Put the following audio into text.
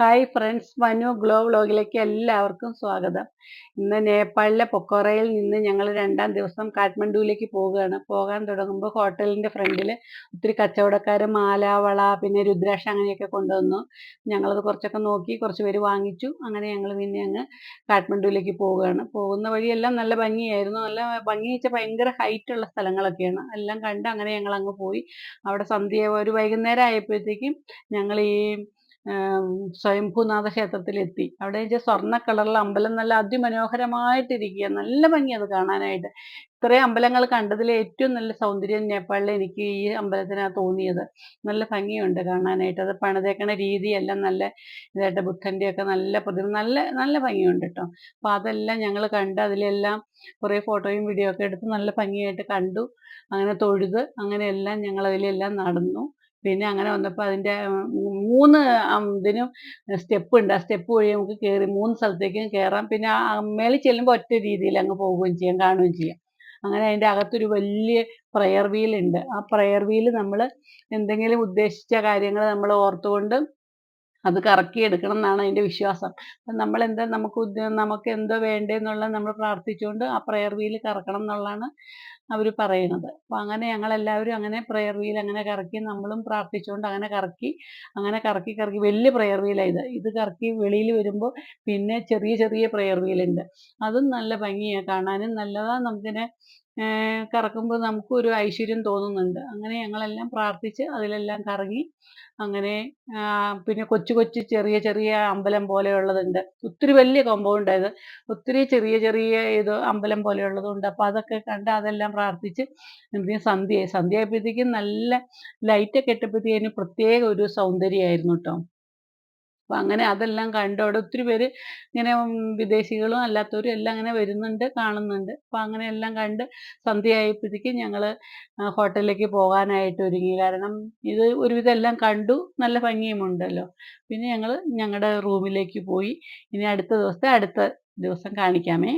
Hi friends Manu glow വ്ലോഗിലേക്ക് എല്ലാവർക്കും സ്വാഗതം. ഇന്ന് നേപ്പാളിലെ പൊക്കോറയിൽ നിന്ന് ഞങ്ങൾ രണ്ടാം ദിവസം കാഠ്മണ്ഡുവിലേക്ക് പോവുകയാണ്. പോകാൻ തുടങ്ങുമ്പോൾ ഹോട്ടലിന്റെ ഫ്രണ്ടിൽ ഒത്തിരി കച്ചവടക്കാർ മാല വള പിന്നെ രുദ്രാക്ഷ അങ്ങനെയൊക്കെ കൊണ്ടുവന്നു. ഞങ്ങളത് കുറച്ചൊക്കെ നോക്കി കുറച്ച് പേര് വാങ്ങിച്ചു. അങ്ങനെ ഞങ്ങൾ പിന്നെ അങ്ങ് കാഠ്മണ്ഡുവിലേക്ക് പോവുകയാണ്. പോകുന്ന വഴിയെല്ലാം നല്ല ഭംഗിയായിരുന്നു. നല്ല ഭംഗി വെച്ചാൽ ഭയങ്കര ഹൈറ്റുള്ള സ്ഥലങ്ങളൊക്കെയാണ്. എല്ലാം കണ്ട് അങ്ങനെ ഞങ്ങൾ അങ്ങ് പോയി. അവിടെ സന്ധ്യ ഒരു വൈകുന്നേരം ആയപ്പോഴത്തേക്കും ഞങ്ങൾ ഈ സ്വയംഭൂനാഥ ക്ഷേത്രത്തിലെത്തി അവിടെ സ്വർണ കളറിൽ അമ്പലം നല്ല അതിമനോഹരമായിട്ടിരിക്കുക നല്ല ഭംഗി അത് കാണാനായിട്ട്. ഇത്രയും അമ്പലങ്ങൾ കണ്ടതിൽ ഏറ്റവും നല്ല സൗന്ദര്യം നേപ്പാളിൽ എനിക്ക് ഈ അമ്പലത്തിനാണ് തോന്നിയത്. നല്ല ഭംഗിയുണ്ട് കാണാനായിട്ട്. അത് പണിതേക്കണ രീതിയെല്ലാം നല്ല ഇതായിട്ട് ബുദ്ധന്റെയൊക്കെ നല്ല പ്രതിമ നല്ല നല്ല ഭംഗിയുണ്ട് കേട്ടോ. അപ്പോൾ അതെല്ലാം ഞങ്ങൾ കണ്ട് അതിലെല്ലാം കുറേ ഫോട്ടോയും വീഡിയോ ഒക്കെ എടുത്ത് നല്ല ഭംഗിയായിട്ട് കണ്ടു. അങ്ങനെ തൊഴുത് അങ്ങനെയെല്ലാം ഞങ്ങൾ അതിലെല്ലാം നടന്നു. പിന്നെ അങ്ങനെ വന്നപ്പോൾ അതിന്റെ മൂന്ന് ഇതിനും സ്റ്റെപ്പ് ഉണ്ട്. ആ സ്റ്റെപ്പ് വഴി നമുക്ക് കയറി മൂന്ന് സ്ഥലത്തേക്കും കയറാം പിന്നെ മേളിൽ ചെല്ലുമ്പോൾ ഒറ്റ രീതിയിൽ അങ്ങ് പോവുകയും ചെയ്യാം കാണുകയും ചെയ്യാം. അങ്ങനെ അതിന്റെ അകത്തൊരു വലിയ പ്രയർ വീൽ ഉണ്ട്. ആ പ്രയർ വീൽ നമ്മൾ എന്തെങ്കിലും ഉദ്ദേശിച്ച കാര്യങ്ങൾ നമ്മൾ ഓർത്തുകൊണ്ട് അത് കറക്കി എടുക്കണം എന്നാണ് അതിന്റെ വിശ്വാസം. അപ്പം നമ്മൾ എന്താ നമുക്ക് നമുക്ക് എന്തോ വേണ്ടെന്നുള്ള നമ്മൾ പ്രാർത്ഥിച്ചുകൊണ്ട് ആ പ്രയർ വീൽ കറക്കണം എന്നുള്ളതാണ് അവർ പറയുന്നത്. അപ്പോൾ അങ്ങനെ ഞങ്ങളെല്ലാവരും അങ്ങനെ പ്രയർ വീൽ അങ്ങനെ കറക്കി നമ്മളും പ്രാർത്ഥിച്ചുകൊണ്ട് അങ്ങനെ കറക്കി അങ്ങനെ കറക്കി കറക്കി വലിയ പ്രയർ വീലാണ് ഇത്. ഇത് കറക്കി വെളിയിൽ വരുമ്പോൾ പിന്നെ ചെറിയ ചെറിയ പ്രയർ വീലുണ്ട് അതും നല്ല ഭംഗിയാണ് കാണാനും. നല്ലതാണ് നമുക്കിനെ കറക്കുമ്പോൾ നമുക്കും ഒരു ഐശ്വര്യം തോന്നുന്നുണ്ട്. അങ്ങനെ ഞങ്ങളെല്ലാം പ്രാർത്ഥിച്ച് അതിലെല്ലാം കറങ്ങി അങ്ങനെ പിന്നെ കൊച്ചു കൊച്ചു ചെറിയ ചെറിയ അമ്പലം പോലെയുള്ളതുണ്ട്. ഒത്തിരി വലിയ കോമ്പൗണ്ട് ഒത്തിരി ചെറിയ ചെറിയ ഇത് അമ്പലം പോലെയുള്ളതുണ്ട്. അപ്പോൾ അതൊക്കെ കണ്ട് അതെല്ലാം പ്രാർത്ഥിച്ച് പിന്നെ സന്ധ്യയായി. സന്ധ്യയായപ്പോഴത്തേക്കും നല്ല ലൈറ്റൊക്കെ ഇട്ടപ്പോഴത്തേക്കും പ്രത്യേക ഒരു സൗന്ദര്യമായിരുന്നു കേട്ടോ അപ്പോൾ അങ്ങനെ അതെല്ലാം കണ്ടു അവിടെ ഒത്തിരി പേര് ഇങ്ങനെ വിദേശികളും അല്ലാത്തവരും എല്ലാം അങ്ങനെ വരുന്നുണ്ട് കാണുന്നുണ്ട്. അപ്പോൾ അങ്ങനെ എല്ലാം കണ്ട് സന്ധ്യയായപ്പോഴത്തേക്കും ഞങ്ങൾ ഹോട്ടലിലേക്ക് പോകാനായിട്ട് ഒരുങ്ങി. കാരണം ഇത് ഒരുവിധം എല്ലാം കണ്ടു നല്ല ഭംഗിയുമുണ്ടല്ലോ പിന്നെ ഞങ്ങൾ ഞങ്ങളുടെ റൂമിലേക്ക് പോയി. ഇനി അടുത്ത ദിവസത്തെ അടുത്ത ദിവസം കാണിക്കാമേ.